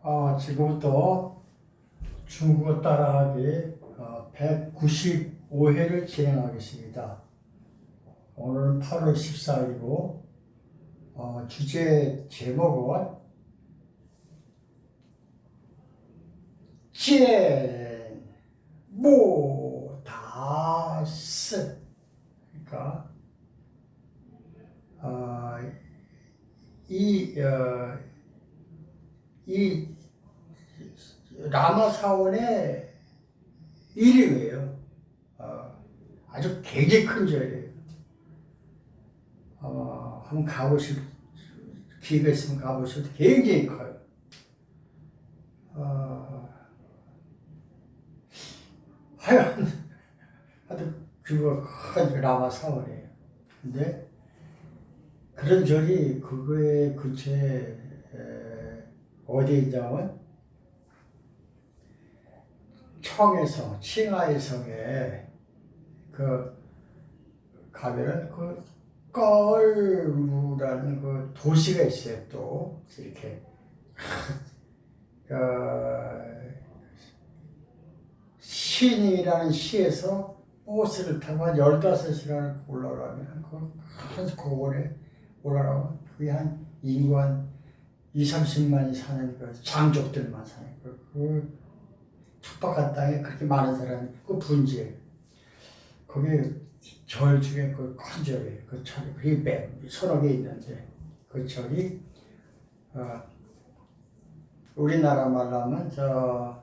어, 지금부터 중국어 따라하기 어, 195회를 진행하겠습니다. 오늘 8월 14일이고 어, 주제 제목은 제모다스 그러니까 어, 이 어, 이 라마 사원의 이름이에요. 어, 아주 되게 큰 절이에요. 어, 한번 가보실 기회가 있으면 가보셔도 굉장히 커요. 어, 하여간 하여튼 그거 큰 라마 사원이에요. 근데 그런 절이 그거의 근처에 에, 어디에 있냐면 청에서 칭하의 성에 그 가면은 그 껄무라는 그 도시가 있어요 또. 이렇게. 어, 신이라는 시에서 버스를 타고 한 15시간을 올라가면 그큰 고원에 올라가면 그게 한 인구 한 2, 30만이 사는 그 장족들만 사는 그, 그 척박한 땅에 그렇게 많은 사람이 그 분지에 거기 절 중에 그 큰 절이에요. 그 절이 그게 매 서너 개 있는데 그 절이 어, 우리나라 말로 하면 저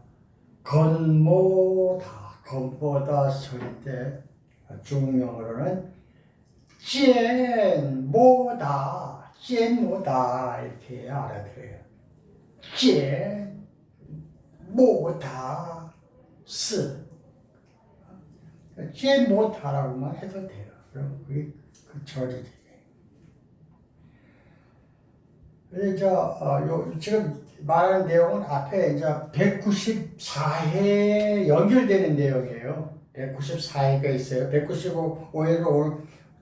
건모다 건보다 절인데 중국명으로는 젠모다 젠모다 이렇게 알아들어요. 젠모다 스 젠모다라고만 해도 돼요. 그럼 그게 그 절이지. 그래서 저, 어, 요, 지금 말하는 내용은 앞에 이제 194회 연결되는 내용이에요. 194회가 있어요. 195회를 오늘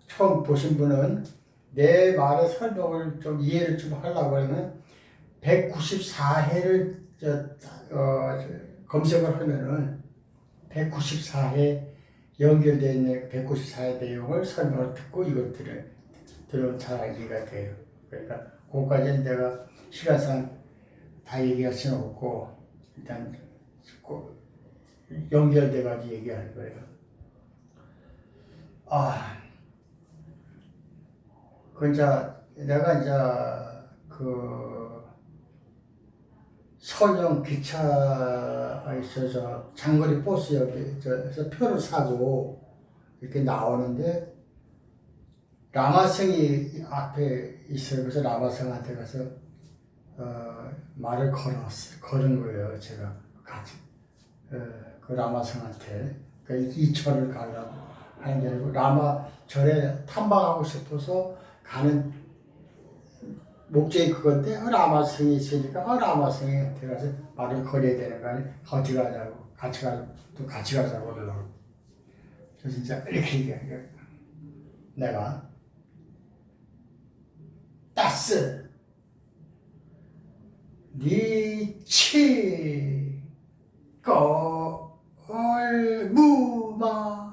처음 보신 분은 내 말의 설명을 좀 이해를 좀 하려고 하면 194회를 저, 어, 저, 검색을 하면은 194회 연결되어 있는 194회 내용을 설명을 듣고 이걸 들으, 들으면 잘 이해가 돼요. 그러니까 그거까지는 내가 시간상 다 얘기할 수는 없고 일단 꼭 연결돼 가지고 얘기할 거예요. 아, 그 이제 내가 이제 그 서령 기차에 있어서 장거리 버스역에서 표를 사고 이렇게 나오는데 라마성이 앞에 있어요. 그래서 라마성한테 가서 어, 말을 걸었어요. 걸은 거예요. 제가 같이 어, 그 라마성한테 그이 절을 가려고 하는 게 아니고 라마 절에 탐방하고 싶어서 가는 목적이 그건데 어, 라마성이 있으니까 어, 라마성한테 가서 말을 걸어야 되는 거 아니에요. 어디 가자고 같이 가, 또 같이 가자고 그러려고. 그래서 진짜 이렇게 거예요. 내가 따스 니치 거얼 무마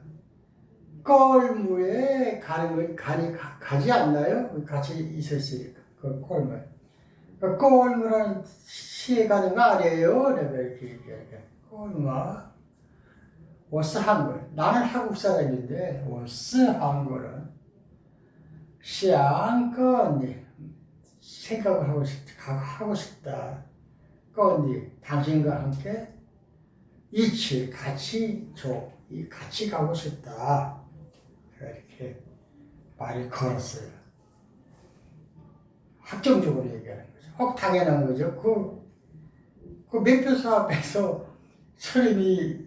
꼴무에 가는 거 가니 가, 가지 않나요? 같이 있었으니까 그 꼴무 그 꼴무는 시에 가는 거 아니에요? 내가 이렇게 얘기하니까 꼴무가 워스 한글 나는 한국 사람인데 워스 한글은 시안건니 생각을 하고 싶다, 하고 싶다. 건니 당신과 함께 이치 같이 줘, 이 같이 가고 싶다. 이렇게 말을 걸었어요. 확정적으로 얘기하는 거죠. 어, 당연한 거죠. 그 그 매표소 앞에서 스님이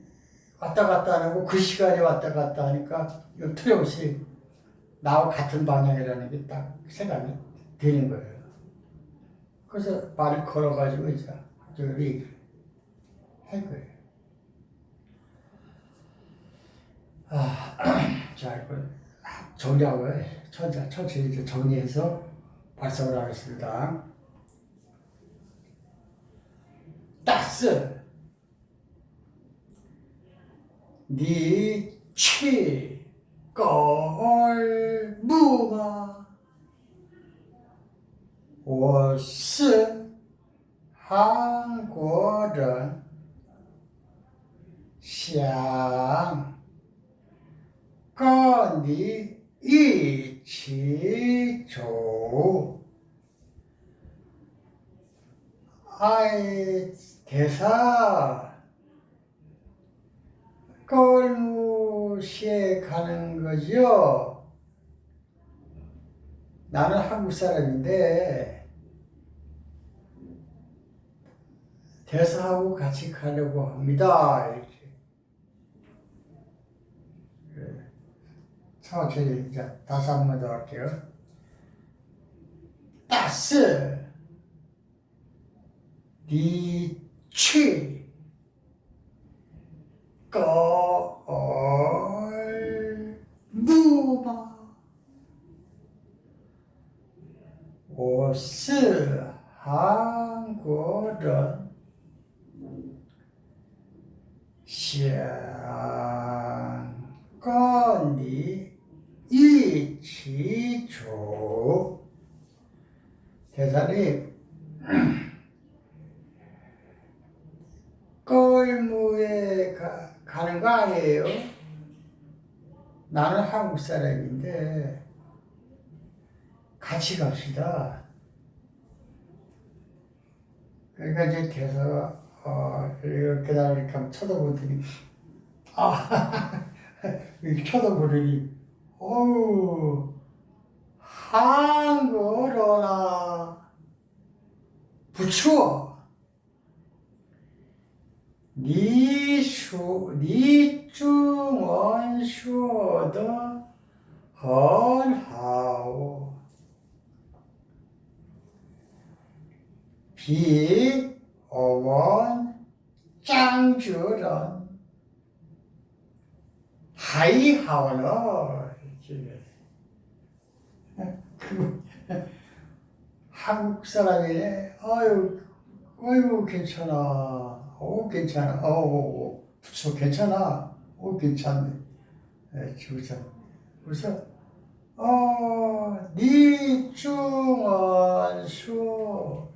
왔다 갔다 안 하고 그 시간에 왔다 갔다 하니까 이 틀림없이 나와 같은 방향이라는 게 딱 생각이 되는 거예요. 그래서 말을 걸어가지고 이제 저기 한 거예요. 아, 자, 이거 정리하고 천천 천천히 이제 정리해서 발성을 하겠습니다. 따스 니취 걸 무마 我是韩国人，想跟你 이치조 아이 대사 걸무시에 가는 거죠. 나는 한국 사람인데 대사하고 같이 가려고 합니다. 천천히 자, 다시 한 번 더 할게요. 따스. 니치 거얼 무바. 오스. 한국은 시간 건이. 이치조 대사님 껄무에 가는 거 아니에요? 나는 한국 사람인데 같이 갑시다. 그러니까 이제 대사가 어, 이렇게 나를 아, 이렇게 쳐다보더니 아 쳐다보더니 어우 한글어라. 부추어. 니슈 니중원 슈어더 헌하오. 비어원 짱주런. 하이하원어 그 한국 사람이네. 아유, 아유 괜찮아. 어 괜찮아. 어, 부처 괜찮아. 어 괜찮네. 에, 주자. 그래서 어, 니 중원 수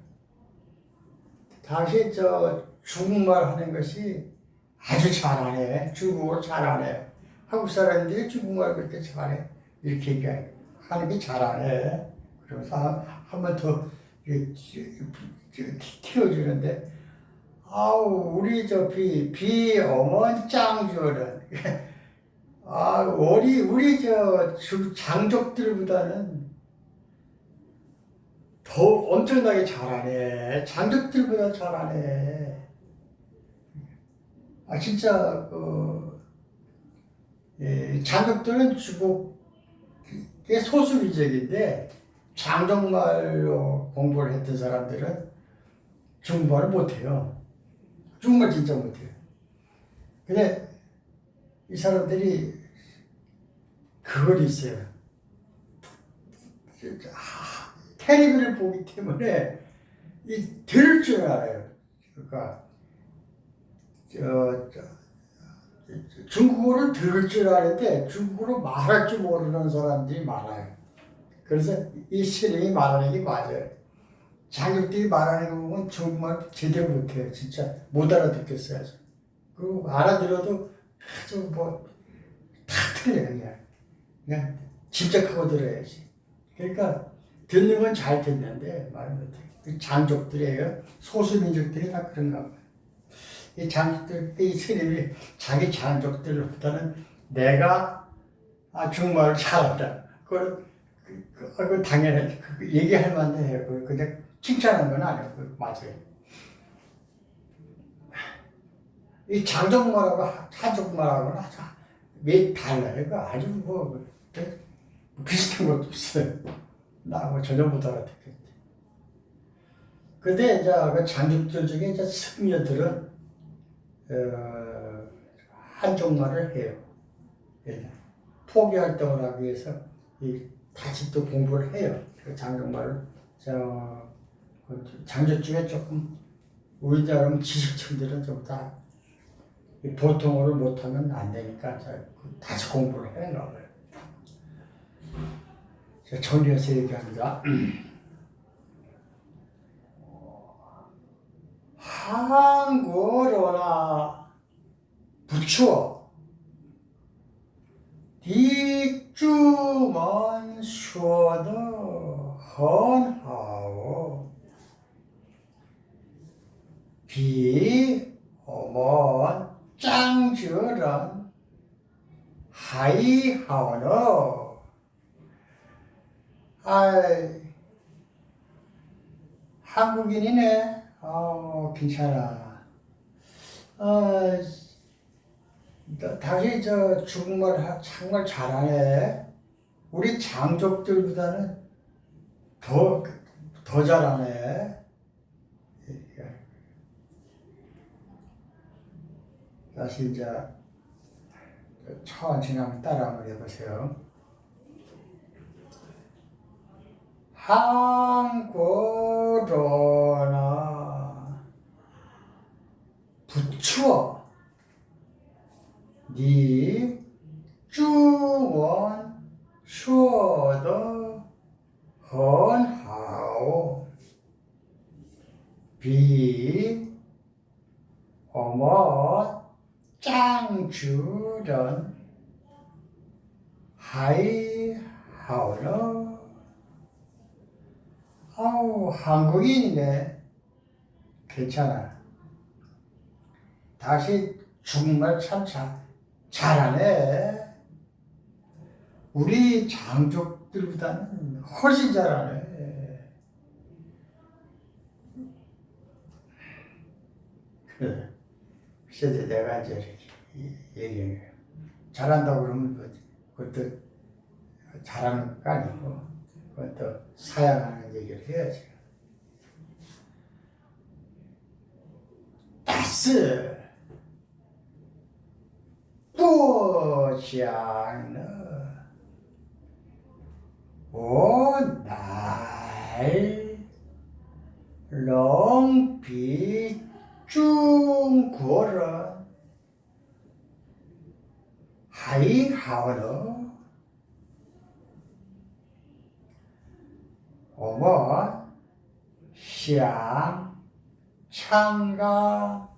당시 저 중국말 하는 것이 아주 잘하네. 중국어 잘하네. 한국 사람인데 중국말 그렇게 잘해. 이렇게 얘기하는 게 잘하네. 그러면서 한 번더 튀어주는데 아우 우리 저 비 비어먼 짱주는 아 우리 우리 저 주- 장족들보다는 더 엄청나게 잘하네 장족들보다 잘하네 아 진짜 그 예, 장족들은 주복의 소수 민족인데 장정말로 공부를 했던 사람들은 중국말을 못해요. 중국말 진짜 못해요. 근데 이 사람들이 그걸 있어요. 아, 텔레비를 보기 때문에 이 들을 줄 알아요. 그러니까 저, 저 중국어를 들을 줄 아는데 중국어로 말할 줄 모르는 사람들이 많아요. 그래서 이 스님이 말하는 게 맞아요. 자격들이 말하는 거 보면 정말 제대로 못해요. 진짜 못 알아듣겠어요. 그리고 알아들어도 아주 뭐다 틀려요. 그냥. 그냥 집착하고 들어야지. 그러니까 듣는 건 잘 듣는데 말 못해. 그 장족들이에요. 소수민족들이 다 그런가 봐요. 이 장족들, 이 스님이 자기 장족들보다는 내가 아, 중국말을 잘한다. 그걸 그, 그, 그 당연히 그, 얘기할 만도 해요. 그, 그냥 칭찬한 건. 그, 맞아요. 이 장정말하고 한정말하고는 아주 왜 달라요? 그 아주 뭐 그- 비슷한 것도 없어요. 나하고 전혀 못 알아듣겠지. 근데 이제 그 장족들 중에 이제 승려들은 어, 한정말을 해요. 예. 포기 활동을 하기 위해서 이 다시 또 공부를 해요. 그 장정말을 저그 장족 중에 조금 우리처럼 지식층들은 좀 다 보통으로 못하면 안 되니까 자, 그 다시 공부를 봐요. 자, 정리해서 얘기합니다. 한국어나 부추어. 뒷주만 쉬어도 헌하오. 비 어먼 짱주런 하이하오너 아이 한국인이네 어 괜찮아. 어 너- 당신 저 중국말 하- 정말 잘하네. 우리 장족들보다는 더 더 잘하네. 다시 이제 천천히 한번 따라 한번 해보세요. 한국어나 부추어 니 중원 쉬어도 헌하오. 비 어머 짱주런 하이하오너. 아우 한국인이네. 괜찮아 다시 중국말 참 잘, 잘하네. 우리 장족들보다는 훨씬 잘하네. 그래 그래서 내가 이제 이렇게 얘기해 잘한다고 그러면 뭐 그것도 잘하는 거 아니고 그것도 사양하는 얘기를 해야지. 다스 또장너 오날 롱비 중국어를 하이하오러 어머 샹 창가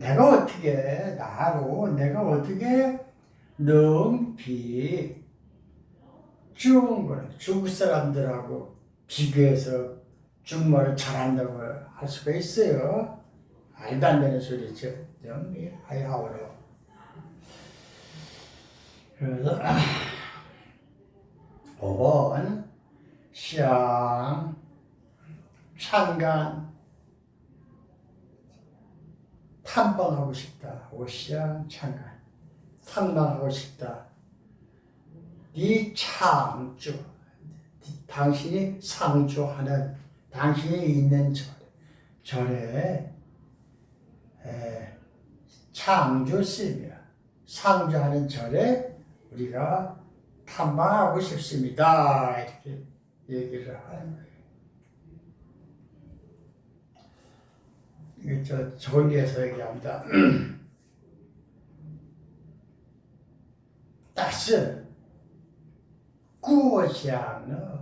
내가 어떻게 나로 내가 어떻게 넘비 좋은 걸 중국 사람들하고 비교해서 중국말을 잘한다고 할 수가 있어요. 말도 안 되는 소리죠. 영미 하이하오로. 그래서 5번 시ang 창간 탐방하고 싶다. 오시양 창간 탐방하고 싶다. 네 창조 당신이 상조하는 당신이 있는 절 절에 에, 창조 씀이야 상조하는 절에 우리가 탐방하고 싶습니다 이렇게 얘기를 하는 거예요. 이게 저 전에서 얘기합니다. 다시 구시아는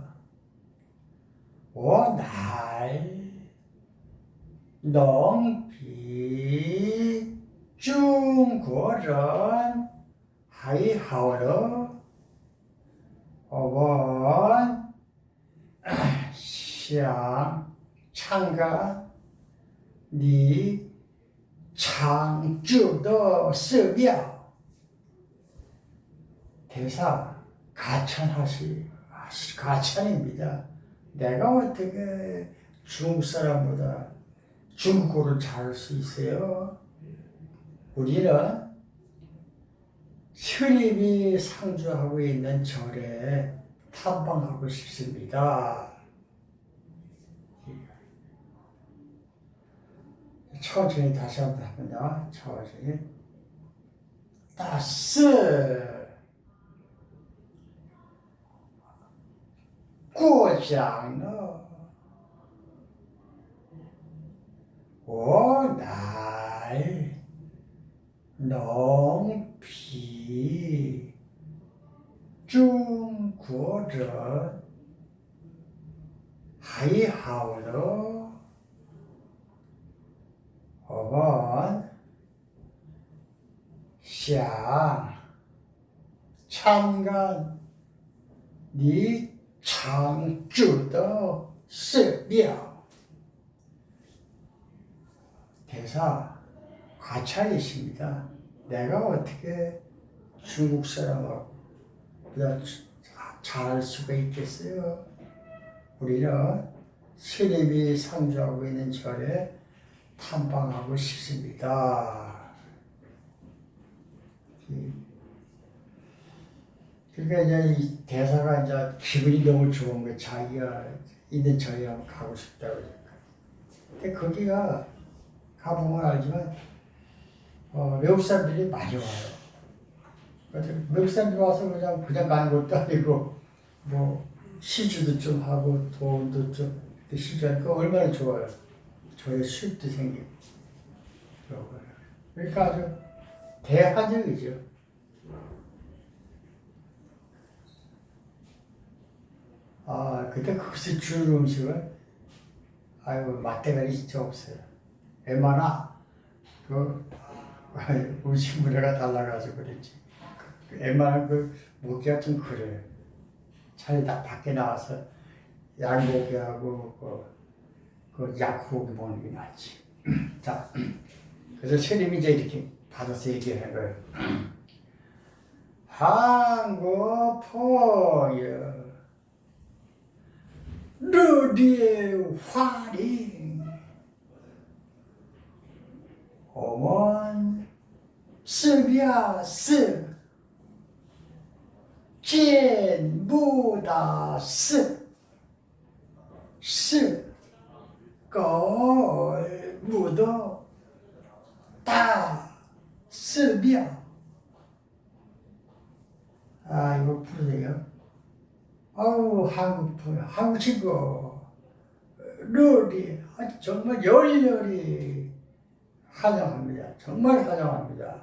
오날 농비 중국은 하이하오르 어원 시앙 창가 你常住的寺庙。 대사 가천하시 가천입니다. 내가 어떻게 중국 사람보다 중국어를 잘할 수 있어요? 우리는 스님이 상주하고 있는 절에 탐방하고 싶습니다. 천천히 다시 한번 하면요. 천천히. 따스 过奖了。我乃农皮中国人，还好了。 5번 샹 창간 니 창주도 쓰며 대사 가차이십니다. 내가 어떻게 중국 사람하고 잘할 수가 있겠어요? 우리는 스님이 상주하고 있는 절에 탐방하고 싶습니다. 이- 그러니까 이제 이 대사가 이제 기분이 너무 좋은 거야. 자기가 있는 절에 한번 가고 싶다고 그러니까. 근데 거기가 가보면 알지만 어, 외국 사람들이 많이 와요. 외국 사람들이 와서 그냥 그냥 가는 것도 아니고 뭐 시주도 좀 하고 돈도 좀 시주하니까 얼마나 좋아요. 저의 수입도 생기고. 그러니까 아주 대한적이죠. 아 그때 거기서 주는 음식은 아이고 맛대가리 진짜 없어요. 웬만하 그 음식 문화가 달라가지고 그랬지. 그 웬만한 그 먹기가 좀 그래. 차라리 다 밖에 나와서 양고기하고 그, 그 야쿠보 보는 게 낫지. 자, 그래서 스님이 이제 이렇게 받아서 얘기하는 거예요. 한국포여 루디의 화리 오먼 스비아스 진무다스 스 거울 무도 다 쓰며 아 이거 보세요. 아우 한국 프로 한국 친구. 룰이 아, 정말 열렬히 환영합니다. 정말 환영합니다.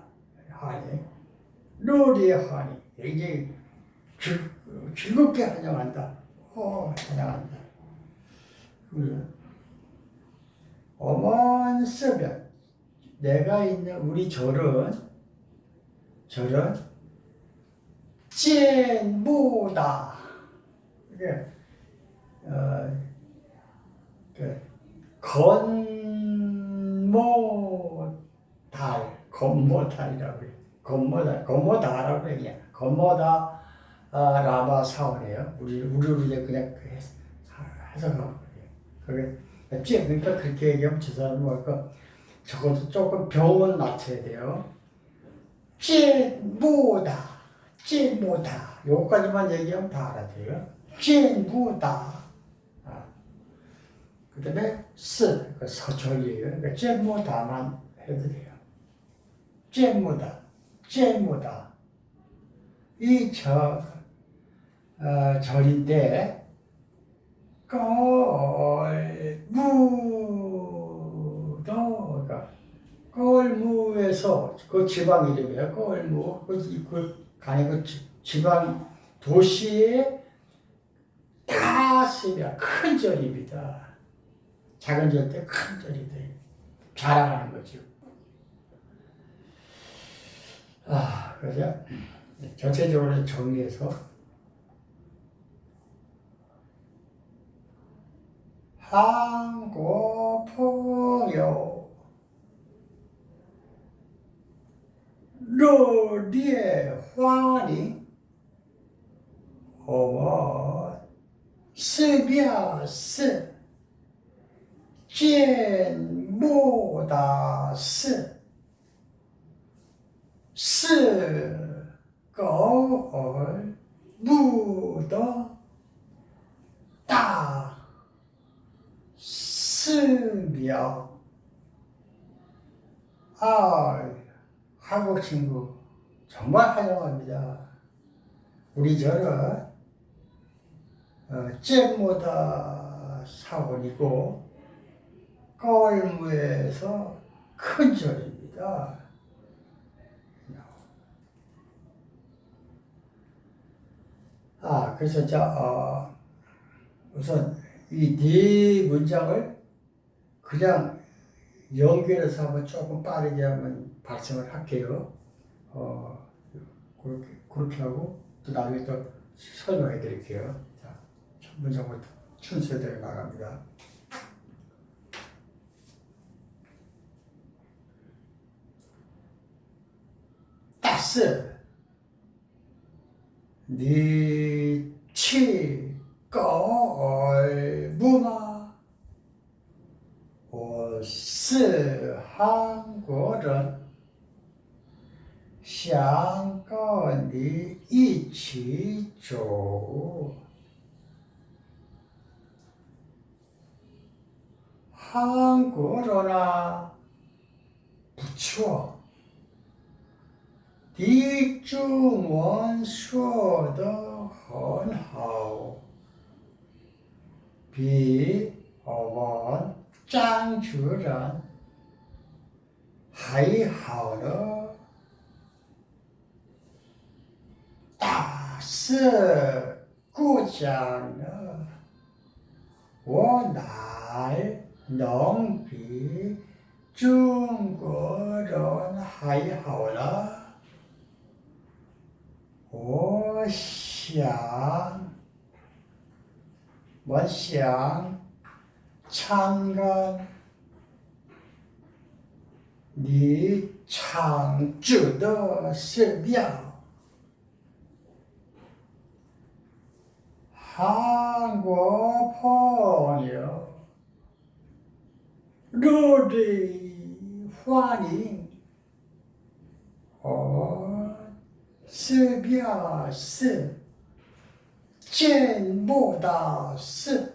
하니 룰이 하니 굉장히 즐, 즐겁게 환영한다. 어 환영한다. 그죠 어먼 쓰면 내가 있는 우리 절은 절은 찐무다. 이게 어, 그 건모달, 건모달이라고 해요. 건모달, 건모다라고 해요. 건모다 아, 라마 사원이에요. 우리 우리로 이제 그냥 그 해석- 해석하고. 그게 찐 그러니까 그렇게 얘기하면 저 사람은 뭐랄까 적어도 조금 병은 낮춰야 돼요. 찐무다, 찐무다. 요까지만 얘기하면 다 알아들어요. 찐무다. 아. 그 다음에 스, 그 서절이에요. 그러니까 해도 돼요. 찐무다, 찐무다. 이 절, 어, 절인데, 꼴무도, 그러니까 꼴무에서 그 지방 이름이에요. 꼴무. 그, 그 간에 그 지- 지방 도시에 다 쓰면 큰 절입니다. 작은 절 때 큰 절이 돼. 자랑하는 거죠. 아, 그래서 전체적으로 정리해서 항고포교 로리의 환이 오버 스비아스 젠모다스 스거울 무더 다. 寺庙。 아, 한국 친구 정말 환영합니다. 우리 절은 어, 잼모다 사원이고 거울무에서 큰 절입니다. 아, 그래서 자, 어, 우선 이 네 문장을 그냥 연결해서 한번 조금 빠르게 한번 발성을 할게요. 어, 그렇게, 그렇게 하고 또 나중에 또 설명해 드릴게요. 자, 첫 문장부터 순서대로 나갑니다. 따스 니치 거얼무마 我是韩国人，想跟你一起走。韩国人啊，不错，你中文说的很好，比我们 张主任还好呢。大事过奖了，我哪能比中国人还好了？我想，我想 参加你常驻的寺庙。韩国朋友，热烈欢迎！我是表示见慕的是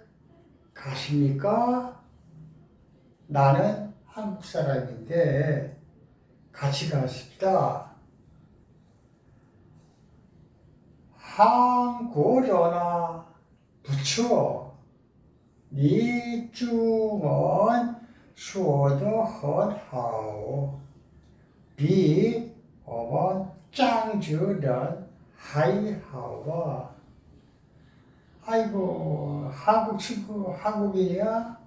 가십니까? 나는 한국 사람인데 같이 가십니다. 한고려나 부처 니중은 수도헌하오 비 어머 짱주는 하이하와 아이고 한국 친구 한국인이야?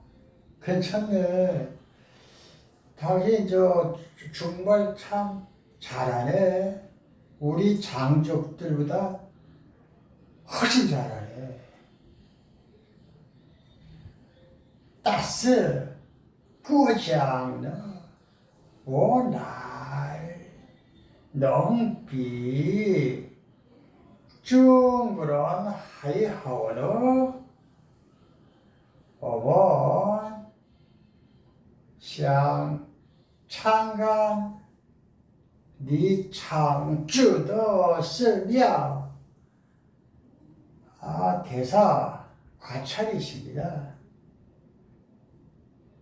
괜찮네. 당신 저 정말 참 잘하네. 우리 장족들보다 훨씬 잘하네. 따스 구장너 오날 농비 중그런 하이하오너 어번 샹 창간 니 창주더 쓰랴 아 대사 과찬이십니다.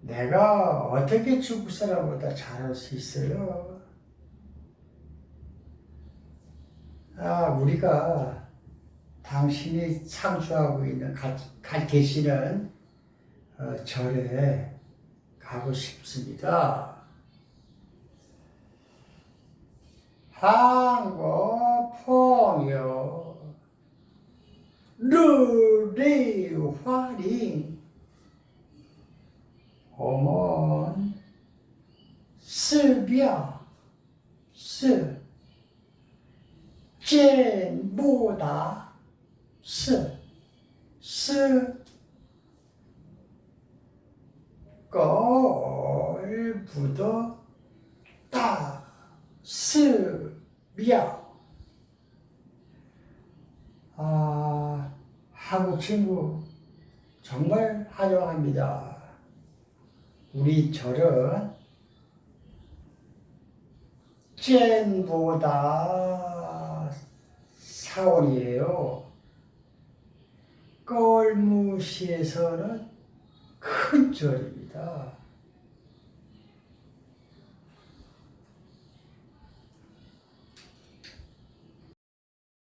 내가 어떻게 중국 사람보다 잘할 수 있어요? 아, 우리가 당신이 상주하고 있는, 가, 가 계시는 어, 절에 가고 싶습니다. 르리 화링 어먼 스비야 스 见不达是是狗不得大是妙 아, 한국 친구 정말 환영합니다. 우리 절은 젠보다 사월이에요. 껄무시에서는 큰 절입니다.